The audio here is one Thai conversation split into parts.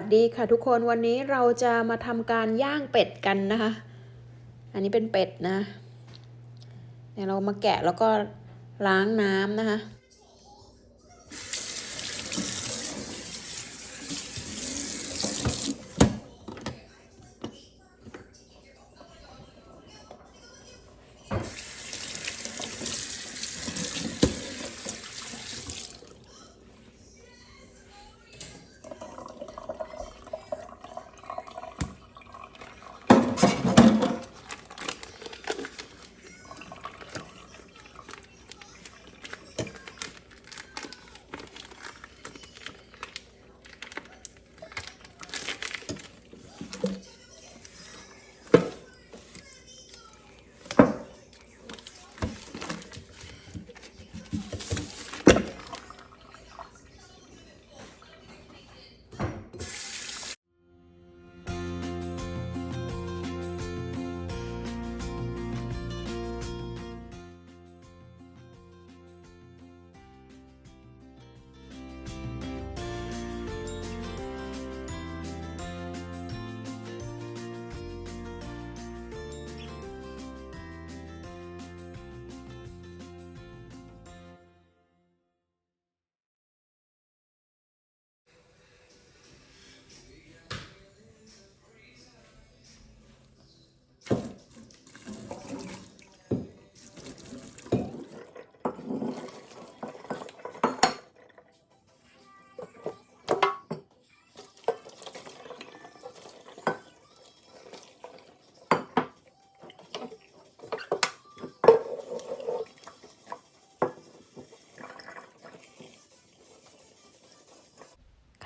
สดีค่ะทุกคนวันนี้เราจะมาทำการย่างเป็ดกันนะคะ อันนี้เป็นเป็ดนะเนี่ยเรามาแกะแล้วก็ล้างน้ำนะคะ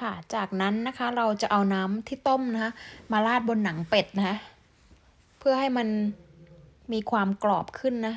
ค่ะ จากนั้นนะคะเราจะเอาน้ำที่ต้มนะคะมาราดบนหนังเป็ดนะคะเพื่อให้มันมีความกรอบขึ้นนะ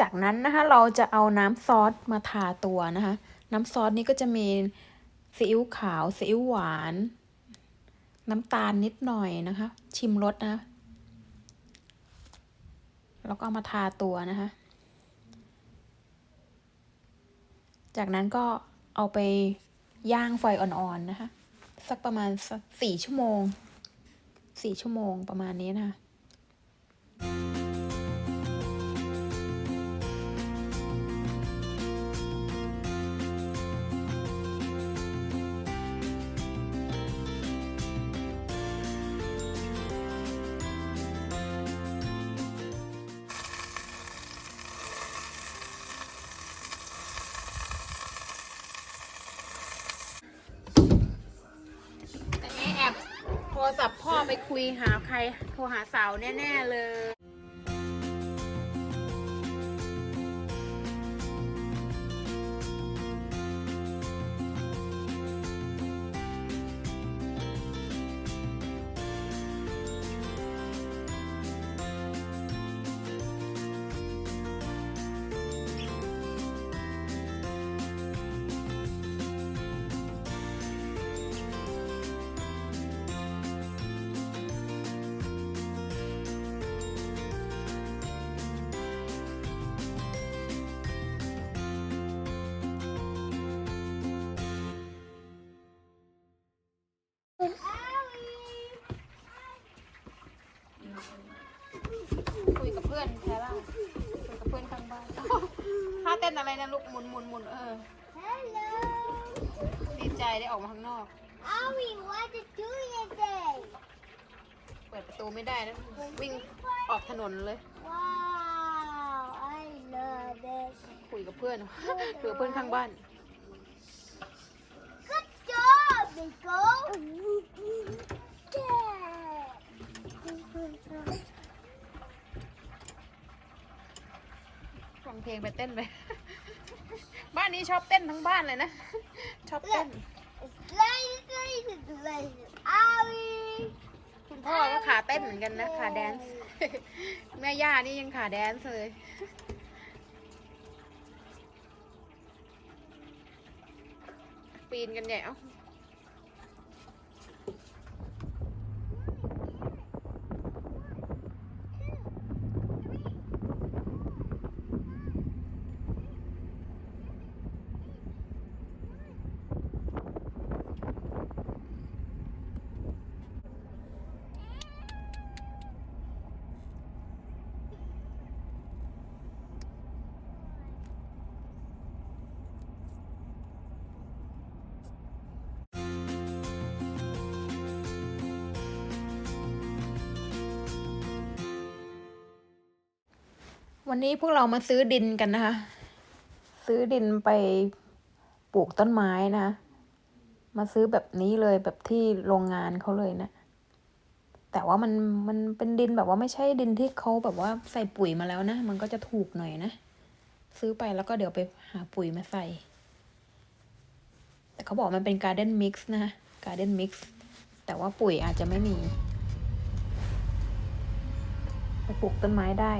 จากนั้นนะคะเราจะเอาน้ำซอสมาทาตัวนะคะ น้ำซอสนี้ก็จะมีซีอิ๊วขาวซีอิ๊วหวาน น้ำตาลนิดหน่อยนะคะ ชิมรสนะ แล้วก็เอามาทาตัวนะคะ จากนั้นก็เอาไปย่างไฟอ่อนๆนะคะ สักประมาณสี่ชั่วโมงสี่ชั่วโมงประมาณนี้นะคะ ยหาใครโทรหาสาวแน่ ๆ เลย ไม่ได้นะ วิ่งออกถนนเลย Wow, I love it. คุยกับเพื่อนคุยกับเพื่อนข้างบ้าน Good job, Nico. Yeah. ฟังเพลงไปเต้นไป บ้านนี้ชอบเต้นทั้งบ้านเลยนะ ชอบเต้น Slice, slice, slice. Owie. คุณพ่อก็ขาเต้นเหมือนกันนะขาแดนซ์แม่ย่านี่ยังขาแดนซ์เลย ปีนกันใหญ่เอ้า วันนี้พวกเรามาซื้อดินกันนะคะ ซื้อดินไปปลูกต้นไม้นะ มาซื้อแบบนี้เลยแบบที่โรงงานเขาเลยนะ แต่ว่ามันมันเป็นดินแบบว่าไม่ใช่ดินที่เขาแบบว่าใส่ปุ๋ยมาแล้วนะ มันก็จะถูกหน่อยนะ ซื้อไปแล้วก็เดี๋ยวไปหาปุ๋ยมาใส่ แต่เขาบอกมันเป็นการ์เด้นมิกซ์นะการ์เด้นมิกซ์แต่ว่าปุ๋ยอาจจะไม่มีไปปลูกต้นไม้ได้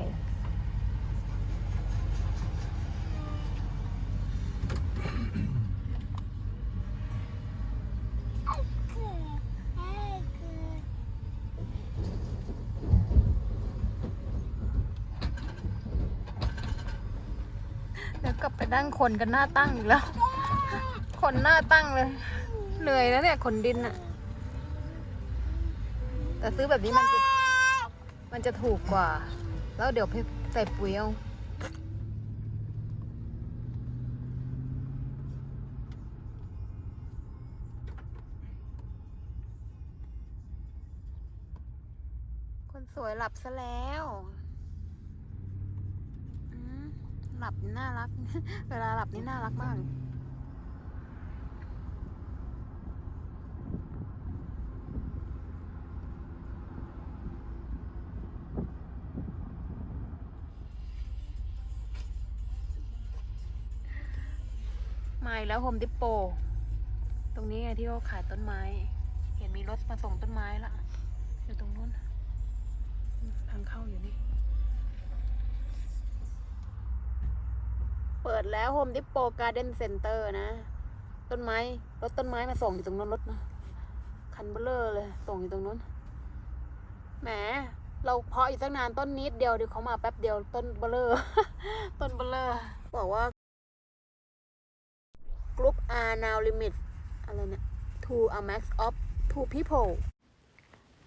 เดี๋ยวก ลับไปนั่งคนกันหน้าตั้งอีกแล้ว คนหน้าตั้งเลย เหนื่อยแล้วเนี่ยขนดินอะแต่ซื้อแบบนี้มันจะมันจะถูกกว่า แล้วเดี๋ยวไปใส่ปุ๋ยเอาคนสวยหลับซะแล้วอืม หลับน่ารัก เวลาหลับนี่น่ารักมากมาอีกแล้วโฮมดิปโป ตรงนี้ไงที่เขาขายต้นไม้ เห็นมีรถมาส่งต้นไม้ละ อยู่ตรงนู้น ทางเข้าอยู่นี่ เปิดแล้วโฮมดิปโปการ์เด้นเซ็นเตอร์นะ ต้นไม้รถต้นไม้มาส่งอยู่ตรงนู้นรถนะคันเบลเลอร์เลย ส่งอยู่ตรงนู้นแหมเราเพาะอยู่ตั้งนานต้นนิดเดียวเดี๋ยวเขามาแป๊บเดียวต้นเบลเลอร์ต้นเบลเลอร์บอกว่า group are now limit อะไรเนี่ย to a max of two people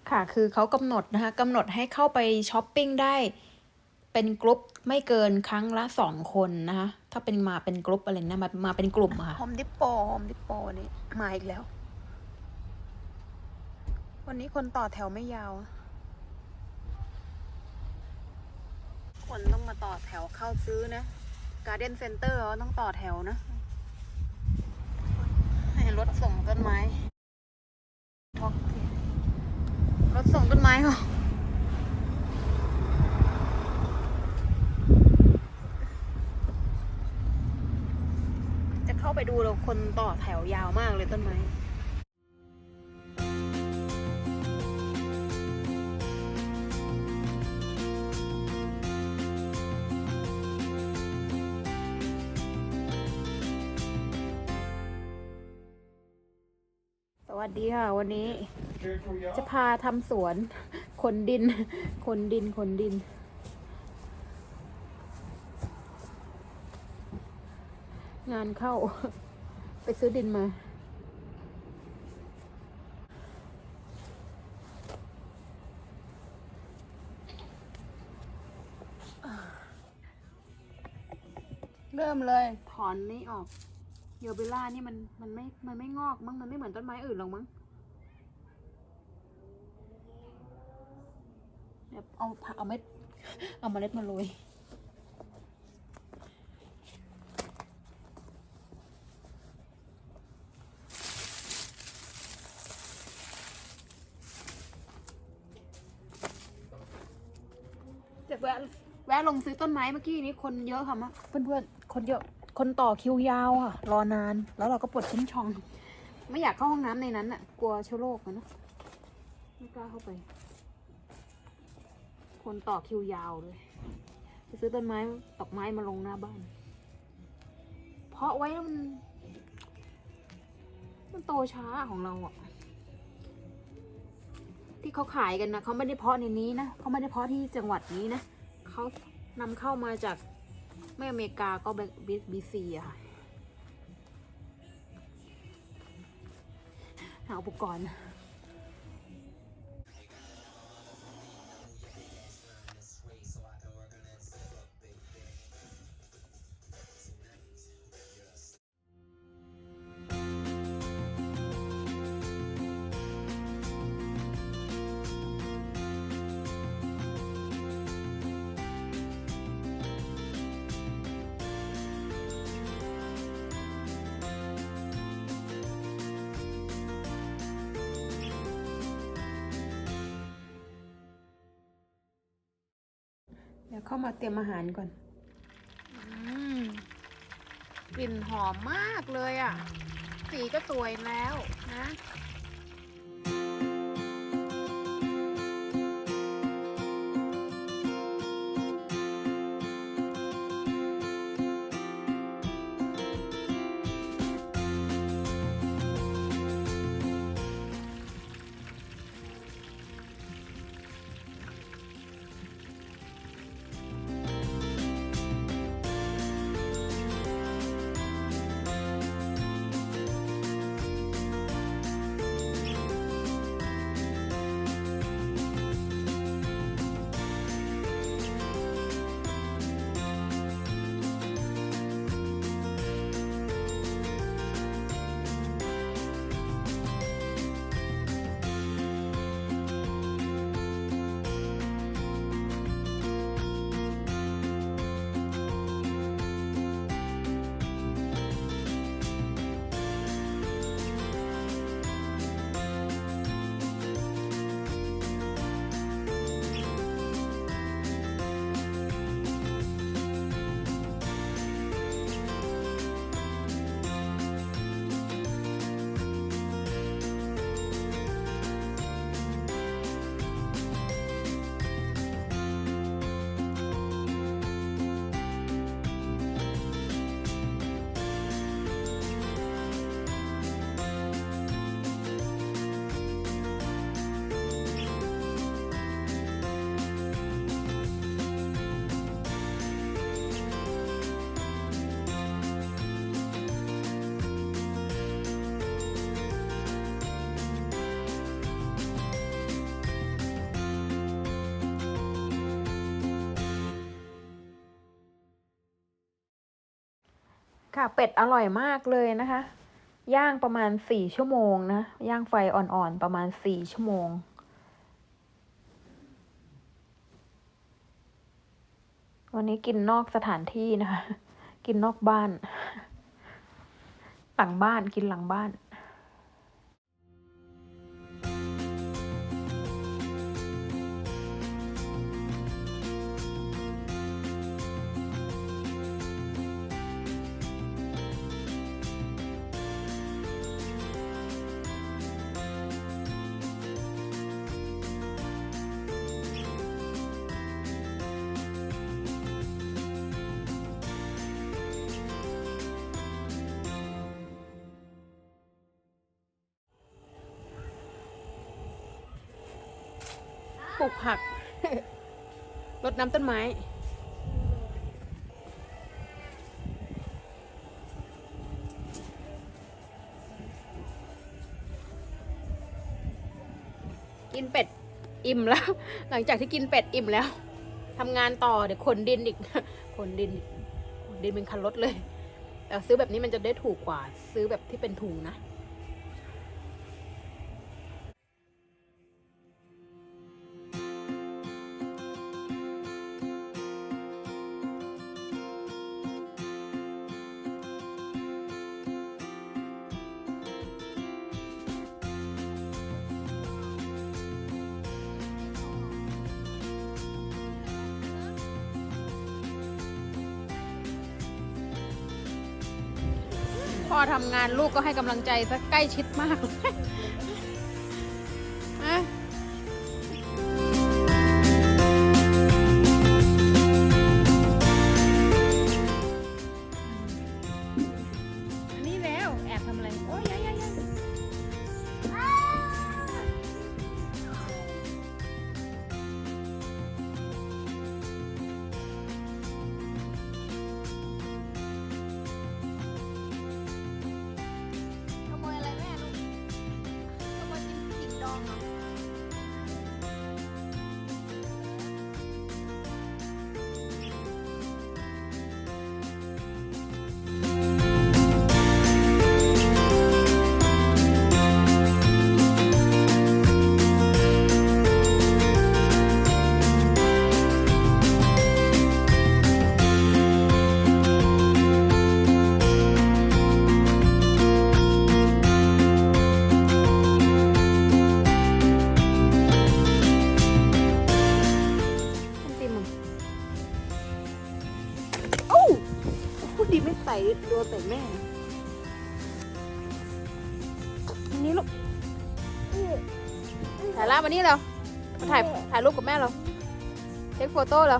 ค่ะ คือเขากำหนดนะคะกำหนดให้เข้าไปช้อปปิ้งได้ เป็นกลุ่มไม่เกินครั้งละสองคนนะคะ ถ้าเป็นมาเป็นกลุ่มอะไรนะมามาเป็นกลุ่มอะค่ะโฮมดิปโปโฮมดิปโปนี่มาอีกแล้ว วันนี้คนต่อแถวไม่ยาว คนต้องมาต่อแถวเข้าซื้อนะการ์เด้นเซ็นเตอร์ต้องต่อแถวนะ ให้รถส่งต้นไม้ท็อกทีรถส่งต้นไม้เหรอจะเข้าไปดูแล้วคนต่อแถวยาวมากเลยต้นไม้สวัสดีค่ะ วันนี้จะพาทำสวนขนดินขนดินขนดิน งานเข้า ไปซื้อดินมา เริ่มเลย ถอนนี่ออกเยลเบล่านี่มันมันไม่มันไม่งอกมั้งมันไม่เหมือนต้นไม้อื่นหรอกมั้งเดี๋ยวเอาผักเอาเม็ดเอาเมล็ดมาโรย แวะแวะลงซื้อต้นไม้เมื่อกี้นี้คนเยอะค่ะมะเพื่อนๆคนเยอะคนต่อคิวยาวอะ รอนานแล้วเราก็ปวดชิ้นชอง ไม่อยากเข้าห้องน้ำในนั้นอะ กลัวเชื้อโรคนะ ไม่กล้าเข้าไป คนต่อคิวยาวเลยไปซื้อต้นไม้ดอกไม้มาลงหน้าบ้าน เพราะไว้แล้วมัน มันโตช้าของเราอะ ที่เขาขายกันนะเขาไม่ได้เพาะในนี้นะเขาไม่ได้เพาะที่จังหวัดนี้นะเขานำเข้ามาจากไม่อเมริกาก็บีซีอะค่ะหาอุปกรณ์ เข้ามาเตรียมอาหารก่อน อืมกลิ่นหอมมากเลยอะ สีก็สวยแล้วนะ ค่ะเป็ดอร่อยมากเลยนะคะ ย่างประมาณสี่ชั่วโมงนะ ย่างไฟอ่อนๆประมาณสี่ชั่วโมง วันนี้กินนอกสถานที่นะคะ กินนอกบ้าน หลังบ้านกินหลังบ้าน ปลูกผักรดน้ำต้นไม้ กินเป็ดอิ่มแล้ว หลังจากที่กินเป็ดอิ่มแล้วทำงานต่อเดี๋ยวขนดินอีกขนดินขนดินเป็นคันรถเลย แต่ซื้อแบบนี้มันจะได้ถูกกว่า ซื้อแบบที่เป็นถุงนะ พ่อทำงานลูกก็ให้กำลังใจซะใกล้ชิดมากเลย นนี้ลูกถ่ายภาพวันนี้เรามาถ่ายถ่ายรูปกับแม่เราเทคโฟโต้เรา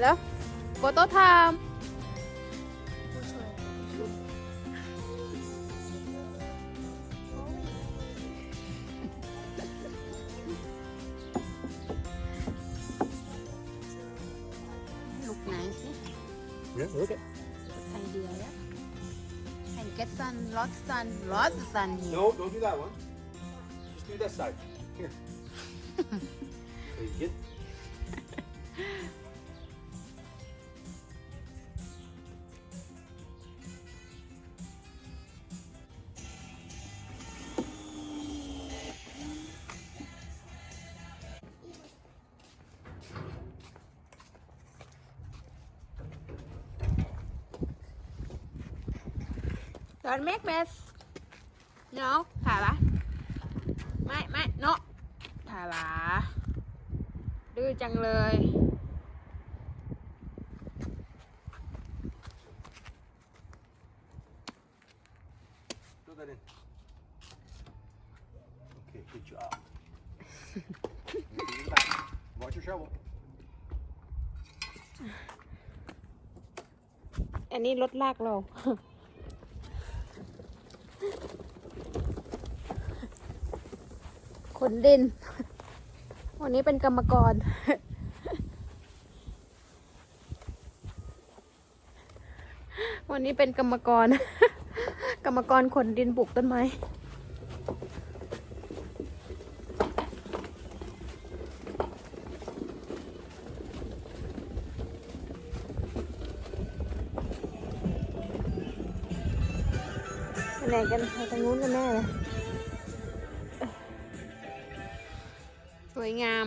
แล้วโฟโต้ไทม์ lots lots. No, don't do that one. Just do that side. Don't make mess. No, ถ่ายปะไม่ไม่ no ถ่ายปะดื้อจังเลย Throw that in. Okay, good job. Take it back. Watch your shovel. อันนี้รถลากเรา ขนดิน วันนี้เป็นกรรมกร วันนี้เป็นกรรมกร กรรมกรขนดินปลูกต้นไม้ วยงาม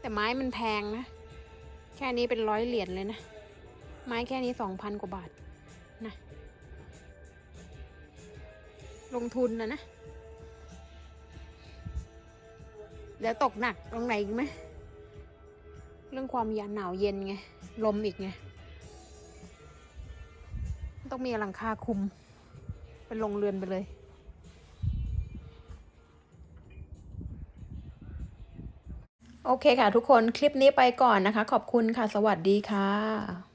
แต่ไม้มันแพงนะ แค่นี้เป็นร้อยเหรียญเลยนะ ไม้แค่นี้สองพันกว่าบาทนะ ลงทุนนะนะ เดี๋ยวตกหนักตรงไหนอีกไหม เรื่องความยาหนาวเย็นไง ลมอีกไง ต้องมีหลังคาคุม เป็นโรงเรือนไปเลย โอเคค่ะทุกคนคลิปนี้ไปก่อนนะคะ ขอบคุณค่ะ สวัสดีค่ะ